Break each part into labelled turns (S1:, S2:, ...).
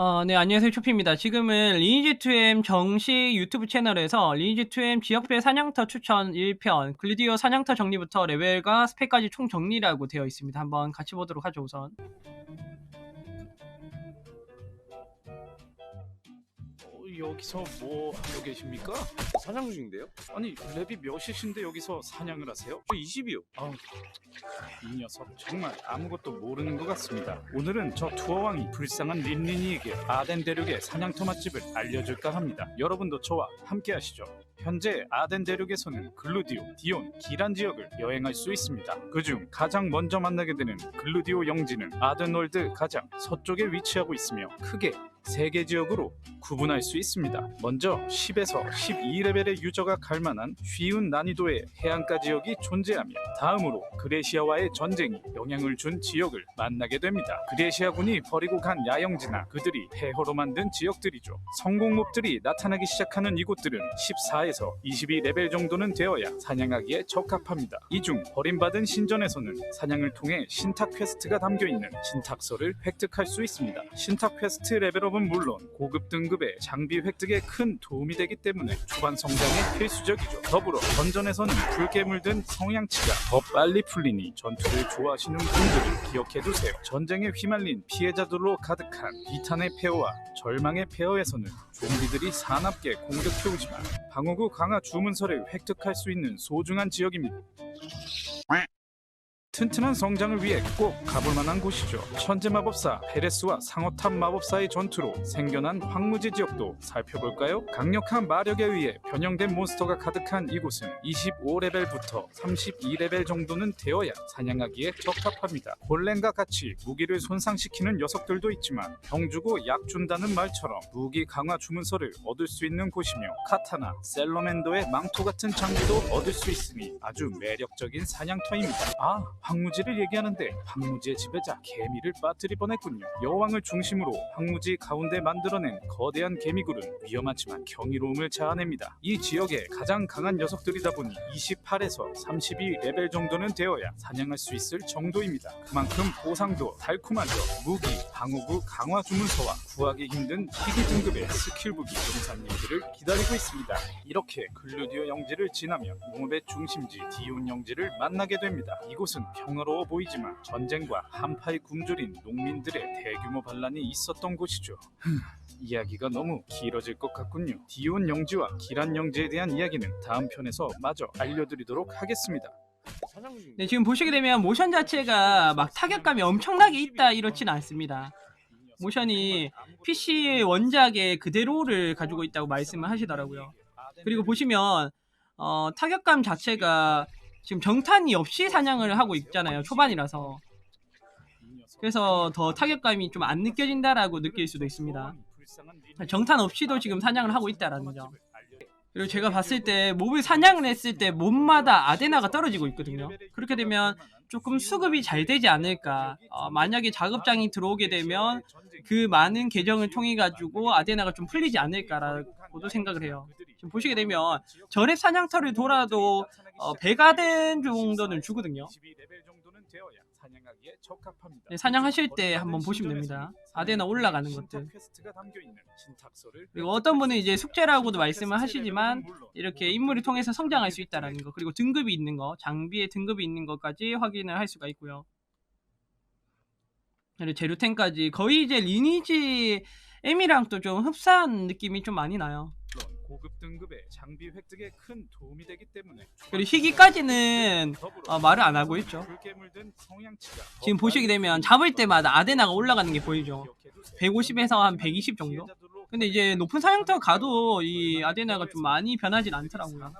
S1: 어, 네, 안녕하세요. 초피입니다. 지금은 리니지2M 정식 유튜브 채널에서 리니지2M 지역별 사냥터 추천 1편, 글리디오 사냥터 정리부터 레벨과 스펙까지 총 정리라고 되어 있습니다. 한번 같이 보도록 하죠, 우선.
S2: 여기서 뭐 하고 계십니까?
S3: 사냥 중인데요?
S2: 아니 랩이 몇이신데 여기서 사냥을 하세요?
S3: 저 20이요.
S2: 아, 이 녀석 정말 아무것도 모르는 것 같습니다. 오늘은 저 투어왕이 불쌍한 린린이에게 아덴 대륙의 사냥터 맛집을 알려줄까 합니다. 여러분도 저와 함께 하시죠. 현재 아덴 대륙에서는 글루디오, 디온, 기란 지역을 여행할 수 있습니다. 그중 가장 먼저 만나게 되는 글루디오 영지는 아덴월드 가장 서쪽에 위치하고 있으며 크게 세 개 지역으로 구분할 수 있습니다. 먼저 10에서 12레벨의 유저가 갈 만한 쉬운 난이도의 해안가 지역이 존재하며 다음으로 그레시아와의 전쟁이 영향을 준 지역을 만나게 됩니다. 그레시아군이 버리고 간 야영지나 그들이 폐허로 만든 지역들이죠. 성공몹들이 나타나기 시작하는 이곳들은 14에서 22레벨 정도는 되어야 사냥하기에 적합합니다. 이 중 버림받은 신전에서는 사냥을 통해 신탁 퀘스트가 담겨있는 신탁서를 획득할 수 있습니다. 신탁 퀘스트 레벨업은 물론 고급 등급의 장비 획득에 큰 도움이 되기 때문에 초반 성장에 필수적이죠. 더불어 던전에서는 붉게 물든 성향치가 더 빨리 풀리니 전투를 좋아하시는 분들은 기억해두세요. 전쟁에 휘말린 피해자들로 가득한 비탄의 폐허와 절망의 폐허에서는 좀비들이 사납게 공격해오지만 방어구 강화 주문서를 획득할 수 있는 소중한 지역입니다. 튼튼한 성장을 위해 꼭 가볼 만한 곳이죠. 천재 마법사 페레스와 상어탑 마법사의 전투로 생겨난 황무지 지역도 살펴볼까요? 강력한 마력에 의해 변형된 몬스터가 가득한 이곳은 25레벨부터 32레벨 정도는 되어야 사냥하기에 적합합니다. 골렘과 같이 무기를 손상시키는 녀석들도 있지만 병 주고 약 준다는 말처럼 무기 강화 주문서를 얻을 수 있는 곳이며 카타나, 셀러맨더의 망토 같은 장비도 얻을 수 있으니 아주 매력적인 사냥터입니다. 아, 황무지를 얘기하는데 황무지의 지배자 개미를 빠뜨릴 뻔했군요. 여왕을 중심으로 황무지 가운데 만들어낸 거대한 개미굴은 위험하지만 경이로움을 자아냅니다. 이 지역에 가장 강한 녀석들이다 보니 28에서 32 레벨 정도는 되어야 사냥할 수 있을 정도입니다. 그만큼 보상도 달콤하죠. 무기, 방어구 강화 주문서와 구하기 힘든 희귀 등급의 스킬 무기 용산님들을 기다리고 있습니다. 이렇게 글루디오 영지를 지나면 농업의 중심지 디온 영지를 만나게 됩니다. 이곳은 평화로워 보이지만 전쟁과 한파에 굶주린 농민들의 대규모 반란이 있었던 곳이죠. 흠, 이야기가 너무 길어질 것 같군요. 디온 영지와 기란 영지에 대한 이야기는 다음 편에서 마저 알려드리도록 하겠습니다.
S1: 네, 지금 보시게 되면 모션 자체가 막 타격감이 엄청나게 있다 이렇진 않습니다. 모션이 PC 원작의 그대로를 가지고 있다고 말씀을 하시더라고요. 그리고 보시면 어, 타격감 자체가 지금 정탄이 없이 사냥을 하고 있잖아요. 초반이라서. 그래서 더 타격감이 좀 안 느껴진다라고 느낄 수도 있습니다. 정탄 없이도 지금 사냥을 하고 있다라는 점. 그리고 제가 봤을 때 몹을 사냥을 했을 때 몹마다 아데나가 떨어지고 있거든요. 그렇게 되면 조금 수급이 잘 되지 않을까. 어, 만약에 작업장이 들어오게 되면 그 많은 계정을 통해 가지고 아데나가 좀 풀리지 않을까라고도 생각을 해요. 지금 보시게 되면 절의 사냥터를 돌아도 어, 배가된 정도는 주거든요. 네, 사냥하실 때 한번 보시면 됩니다. 아데나 올라가는 것들. 그리고 어떤 분은 이제 숙제라고도 말씀을 하시지만 이렇게 인물을 통해서 성장할 수 있다라는 거 그리고 등급이 있는 거 장비에 등급이 있는 것까지 확인을 할 수가 있고요. 그리고 재료템까지 거의 이제 리니지 M이랑 또 좀 흡사한 느낌이 좀 많이 나요.
S2: 고급 등급의 장비 획득에 큰 도움이 되기 때문에
S1: 그리고 희귀까지는 어, 말을 안 하고 있죠. 지금 보시게 되면 잡을 때마다 아데나가 올라가는 게 보이죠. 150에서 한 120 정도? 근데 이제 높은 사냥터 가도 이 아데나가 좀 많이 변하진 않더라고요.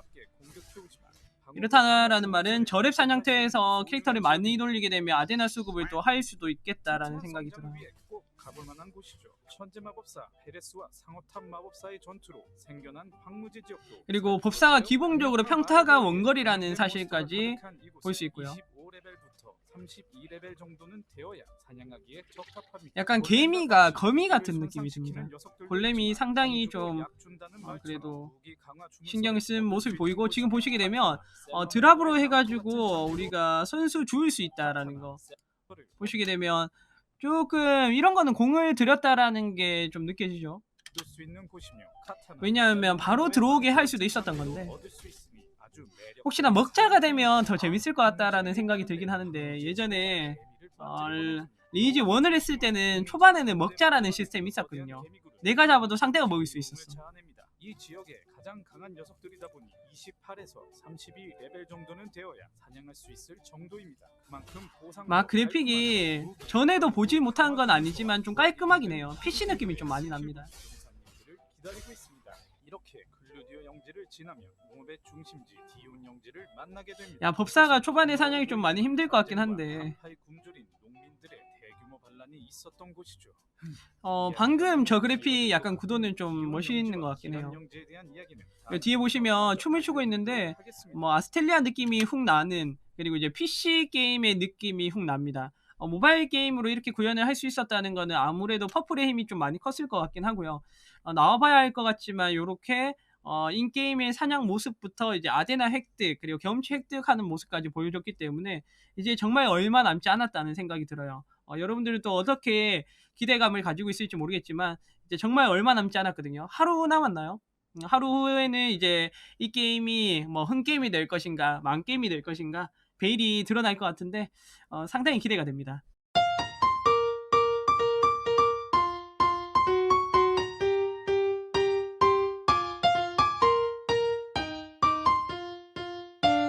S1: 이렇다라는 말은 저랩 사냥터에서 캐릭터를 많이 돌리게 되면 아데나 수급을 또 할 수도 있겠다라는 생각이 들어요.
S2: 꼭 가볼 만한 곳이죠. 천재 마법사 페레스와 상어탑 마법사의 전투로 생겨난 황무지 지역도
S1: 그리고 법사가 기본적으로 평타가 원거리라는 사실까지 볼 수 있고요.
S2: 25레벨부터 32레벨 정도는 되어야 사냥하기에 적합합니다.
S1: 약간 개미가 거미 같은 느낌이 듭니다. 골렘이 상당히 좀 어, 그래도 신경 쓴 모습이 보이고 지금 보시게 되면 어, 드랍으로 해가지고 우리가 선수 죽일 수 있다라는 거 보시게 되면 조금 이런 거는 공을 들였다라는 게 좀 느껴지죠. 왜냐하면 바로 들어오게 할 수도 있었던 건데. 혹시나 먹자가 되면 더 재밌을 것 같다라는 생각이 들긴 하는데 예전에 어, 리니지 1을 했을 때는 초반에는 먹자라는 시스템이 있었거든요. 내가 잡아도 상대가 먹을 수 있었어.
S2: 가장 강한 녀석들이다 보니 28에서 32 레벨 정도는 되어야 사냥할 수 있을 정도입니다. 그만큼 보상
S1: 막 그래픽이 전에도 보지 못한 건 아니지만 좀 깔끔하긴 해요. PC 느낌이 좀 많이 납니다.
S2: 기다리고 있습니다. 이렇게 글루디오 영지를 지나면 농업의 중심지 디온 영지를 만나게 됩니다.
S1: 야 법사가 초반에 사냥이 좀 많이 힘들 것 같긴 한데
S2: 반란이 있었던 곳이죠.
S1: 어 방금 저 그래픽 약간 구도는 좀 멋있는 것 같긴 해요. 여기 뒤에 보시면 춤을 추고 있는데 뭐 아스텔리아 느낌이 훅 나는 그리고 이제 PC 게임의 느낌이 훅 납니다. 어, 모바일 게임으로 이렇게 구현을 할 수 있었다는 거는 아무래도 퍼플의 힘이 좀 많이 컸을 것 같긴 하고요. 어, 나와봐야 할 것 같지만 이렇게 어, 인게임의 사냥 모습부터 이제 아데나 획득 그리고 경험치 획득하는 모습까지 보여줬기 때문에 이제 정말 얼마 남지 않았다는 생각이 들어요. 어, 여러분들은 또 어떻게 기대감을 가지고 있을지 모르겠지만 이제 정말 얼마 남지 않았거든요. 하루 남았나요? 음, 하루 후에는 이제 이 게임이 뭐 흥게임이 될 것인가, 망게임이 될 것인가, 베일이 드러날 것 같은데 어, 상당히 기대가 됩니다.